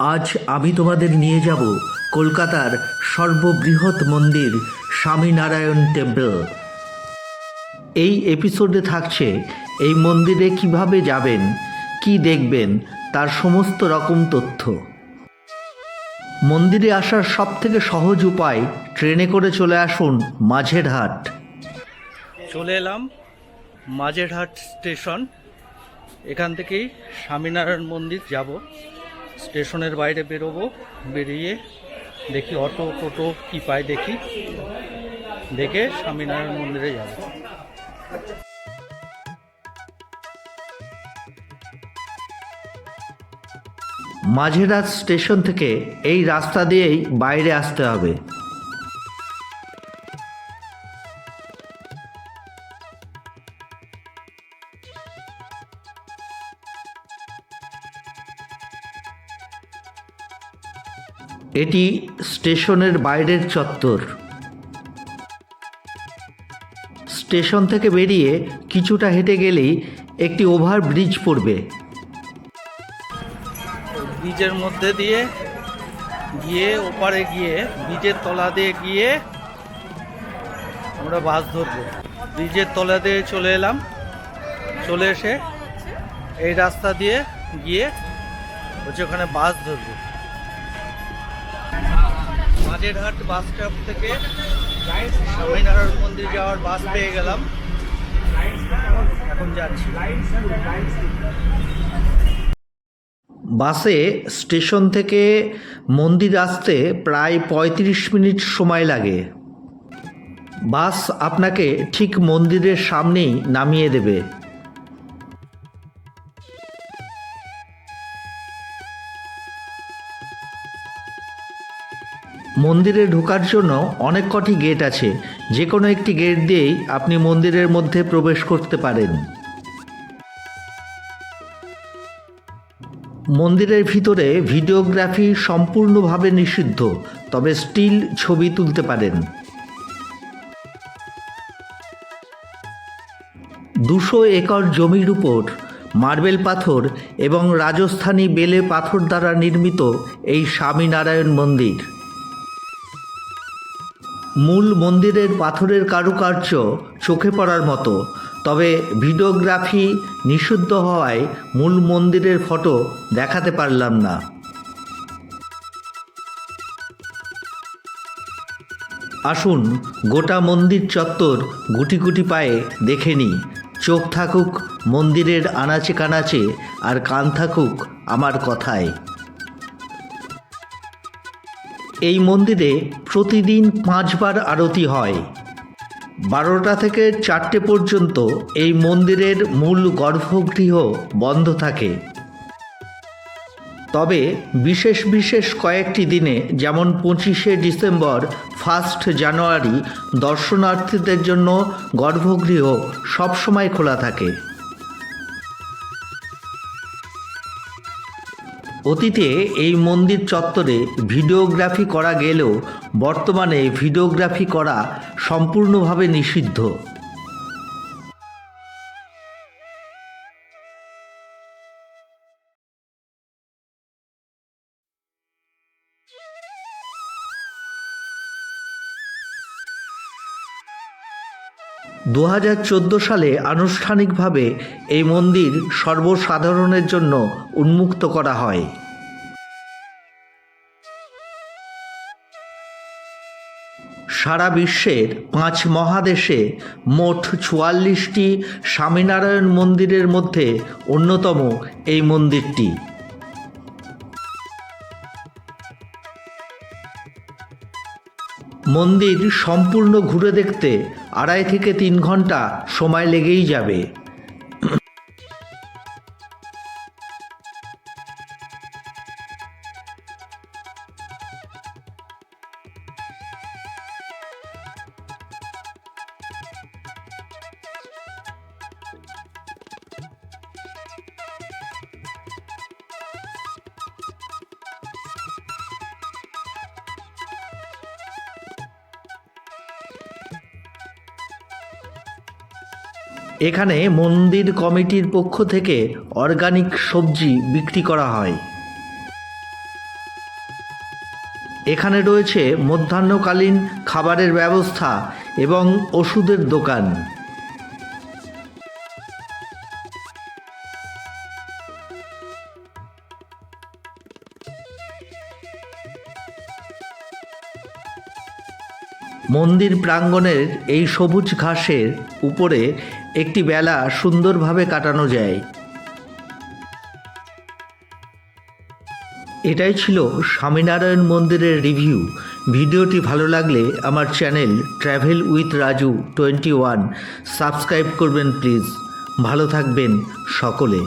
আজ আমি তোমাদের নিয়ে যাব কলকাতার সর্ববৃহৎ মন্দির স্বামীনারায়ণ টেম্পল। এই এপিসোডে থাকছে এই মন্দিরে কীভাবে যাবেন, কি দেখবেন, তার সমস্ত রকম তথ্য। মন্দিরে আসার সব থেকে সহজ উপায়, ট্রেনে করে চলে আসুন মাঝেরহাট। চলে এলাম মাঝেরহাট স্টেশন। এখান থেকেই স্বামীনারায়ণ মন্দির যাব। স্টেশনের বাইরে বেরোবো, বেরিয়ে দেখি অটো, টোটো কি পাই দেখি। দেখে স্বামীনারায়ণ মন্দিরে যাব। মাঝেরহাট স্টেশন থেকে এই রাস্তা দিয়েই বাইরে আসতে হবে। এটি স্টেশনের বাইরের চত্বর। স্টেশন থেকে বেরিয়ে কিছুটা হেঁটে গেলেই একটি ওভার ব্রিজ পড়বে। ব্রিজের মধ্যে দিয়ে গিয়ে ওপারে গিয়ে, ব্রিজের তলা দিয়ে গিয়ে আমরা বাস ধরবো। ব্রিজের তলা দিয়ে চলে এলাম। চলে এসে এই রাস্তা দিয়ে গিয়ে হচ্ছে ওখানে বাস ধরবো। মাঝেরহাট বাস স্টপ থেকে স্বামীনারায়ণ মন্দির যাওয়ার বাস পেয়ে গেলাম। এখন যাচ্ছি। বাসে স্টেশন থেকে মন্দির আসতে প্রায় পঁয়ত্রিশ মিনিট সময় লাগে। বাস আপনাকে ঠিক মন্দিরের সামনেই নামিয়ে দেবে। মন্দিরে ঢোকার জন্য অনেক কটি গেট আছে। যে কোনো একটি গেট দিয়েই আপনি মন্দিরের মধ্যে প্রবেশ করতে পারেন। মন্দিরের ভিতরে ভিডিওগ্রাফি সম্পূর্ণভাবে নিষিদ্ধ, তবে স্টিল ছবি তুলতে পারেন। দুশো একর জমির উপর মার্বেল পাথর এবং রাজস্থানী বেলে পাথর দ্বারা নির্মিত এই স্বামীনারায়ণ মন্দির। মূল মন্দিরের পাথরের কারুকার্য চোখে পড়ার মতো। তবে ভিডিওগ্রাফি নিষিদ্ধ হওয়ায় মূল মন্দিরের ফটো দেখাতে পারলাম না। আসুন গোটা মন্দির চত্বর গুটি গুটি পায়ে দেখে নিই। চোখ থাকুক মন্দিরের আনাচে কানাচে আর কান থাকুক আমার কথায়। এই মন্দিরে প্রতিদিন পাঁচবার আরতি হয়। বারোটা থেকে চারটে পর্যন্ত এই মন্দিরের মূল গর্ভগৃহ বন্ধ থাকে। তবে বিশেষ বিশেষ কয়েকটি দিনে, যেমন পঁচিশে ডিসেম্বর, ফার্স্ট জানুয়ারি, দর্শনার্থীদের জন্য গর্ভগৃহ সবসময় খোলা থাকে। অতীতে এই মন্দির চত্বরে ভিডিওগ্রাফি করা গেলেও বর্তমানে ভিডিওগ্রাফি করা সম্পূর্ণভাবে নিষিদ্ধ। দু হাজার চোদ্দ সালে আনুষ্ঠানিকভাবে এই মন্দির সর্বসাধারণের জন্য উন্মুক্ত করা হয়। সারা বিশ্বের পাঁচ মহাদেশে মোট চুয়াল্লিশটি স্বামীনারায়ণ মন্দিরের মধ্যে অন্যতম এই মন্দিরটি। মন্দির সম্পূর্ণ ঘুরে দেখতে আড়াই থেকে তিন ঘণ্টা সময় লেগেই যাবে। এখানে মন্দির কমিটির পক্ষ থেকে অর্গানিক সবজি বিক্রি করা হয়। এখানে রয়েছে মধ্যাহ্নকালীন খাবারের ব্যবস্থা এবং ওষুধের দোকান। মন্দির প্রাঙ্গণের এই সবুজ ঘাসের উপরে একটি বেলা সুন্দরভাবে কাটানো যায়। এটাই ছিল স্বামীনারায়ণ মন্দিরের রিভিউ। ভিডিওটি ভালো লাগলে আমার channel travel with Raju twenty one subscribe করবেন প্লিজ। ভালো থাকবেন সকলে।